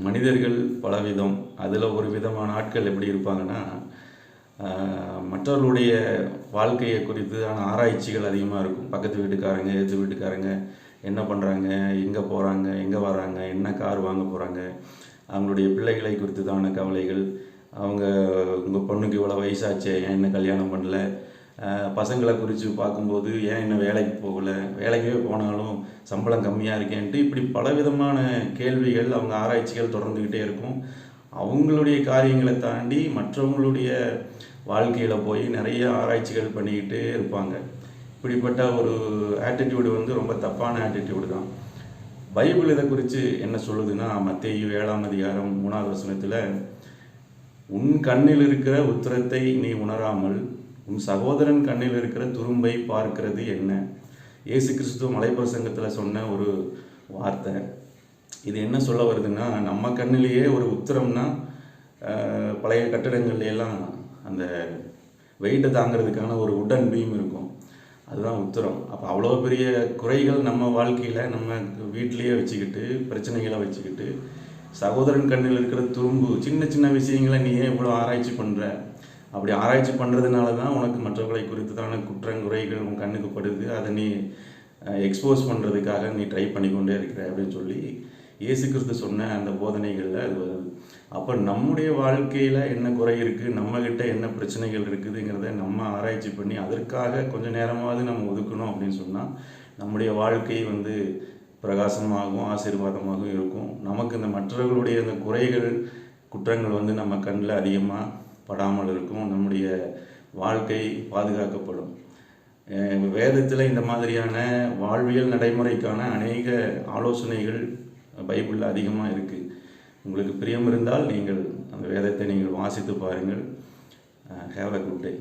மனிதர்கள் பலவிதம் அதில் ஒரு விதமான ஆட்கள் எப்படி இருப்பாங்கன்னா மற்றவர்களுடைய வாழ்க்கையை குறித்தான ஆராய்ச்சிகள் அதிகமாக இருக்கும். பக்கத்து வீட்டுக்காரங்க எதிர்த்து வீட்டுக்காரங்க என்ன பண்ணுறாங்க எங்கே போகிறாங்க எங்கே வராங்க என்ன கார் வாங்க போகிறாங்க அவங்களுடைய பிள்ளைகளை குறித்ததான கவலைகள் அவங்க உங்கள் பொண்ணுக்கு இவ்வளோ வயசாச்சே ஏன் என்ன கல்யாணம் பண்ணல பசங்களை குறித்து பார்க்கும்போது ஏன் இன்னும் வேலைக்கு போகலை? வேலைக்கே போனாலும் சம்பளம் கம்மியாக இருக்கேன்ட்டு இப்படி பலவிதமான கேள்விகள் அவங்க ஆராய்ச்சிகள் தொடர்ந்துக்கிட்டே இருக்கும். அவங்களுடைய காரியங்களை தாண்டி மற்றவங்களுடைய வாழ்க்கையில் போய் நிறைய ஆராய்ச்சிகள் பண்ணிக்கிட்டே இருப்பாங்க. இப்படிப்பட்ட ஒரு ஆட்டிடியூடு வந்து ரொம்ப தப்பான ஆட்டிடியூடு தான். பைபிள் இதை குறித்து என்ன சொல்லுதுன்னா மத்திய ஏழாம் அதிகாரம் மூணாவது வசனத்தில் உன் கண்ணில் இருக்கிற உத்தரத்தை நீ உணராமல் உன் சகோதரன் கண்ணில் இருக்கிற துரும்பை பார்க்கிறது என்ன? இயேசு கிறிஸ்துவ மலைப்பிரசங்கத்தில் சொன்ன ஒரு வார்த்தை. இது என்ன சொல்ல வருதுன்னா நம்ம கண்ணிலேயே ஒரு உத்தரம்னா பழைய கட்டடங்கள்ல அந்த வெயிட்டை தாங்கிறதுக்கான ஒரு உடன் பீம் இருக்கும். அதுதான் உத்தரம். அப்போ அவ்வளோ பெரிய குறைகள் நம்ம வாழ்க்கையில் நம்ம வீட்லேயே வச்சுக்கிட்டு பிரச்சனைகளை வச்சுக்கிட்டு சகோதரன் கண்ணில் இருக்கிற துரும்பு சின்ன சின்ன விஷயங்களை நீ ஏன் இவ்வளோ ஆராய்ச்சி பண்ணுற அப்படி ஆராய்ச்சி பண்ணுறதுனால தான் உனக்கு மற்றவர்களை குறித்ததான குற்றங்குறைகள் உன் கண்ணுக்கு படுது. அதை நீ எக்ஸ்போஸ் பண்ணுறதுக்காக நீ ட்ரை பண்ணிக்கொண்டே இருக்கிற அப்படின்னு சொல்லி இயேசு கிறிஸ்து சொன்ன அந்த போதனைகளில் அது வருது. அப்போ நம்முடைய வாழ்க்கையில் என்ன குறை இருக்குது நம்மக்கிட்ட என்ன பிரச்சனைகள் இருக்குதுங்கிறத நம்ம ஆராய்ச்சி பண்ணி அதற்காக கொஞ்சம் நேரமாவது நம்ம ஒதுக்கணும் அப்படின்னு சொன்னால் நம்முடைய வாழ்க்கை வந்து பிரகாசமாகவும் ஆசீர்வாதமாகவும் இருக்கும். நமக்கு இந்த மற்றவர்களுடைய அந்த குறைகள் குற்றங்கள் வந்து நம்ம கண்ணில் அதிகமாக படாமல் இருக்கும் நம்முடைய வாழ்க்கை பாதுகாக்கப்படும். வேதத்தில் இந்த மாதிரியான வாழ்வியல் நடைமுறைக்கான அநேக ஆலோசனைகள் பைபிளில் அதிகமாக இருக்குது உங்களுக்கு பிரியம் இருந்தால் நீங்கள் அந்த வேதத்தை நீங்கள் வாசித்து பாருங்கள். Have a good day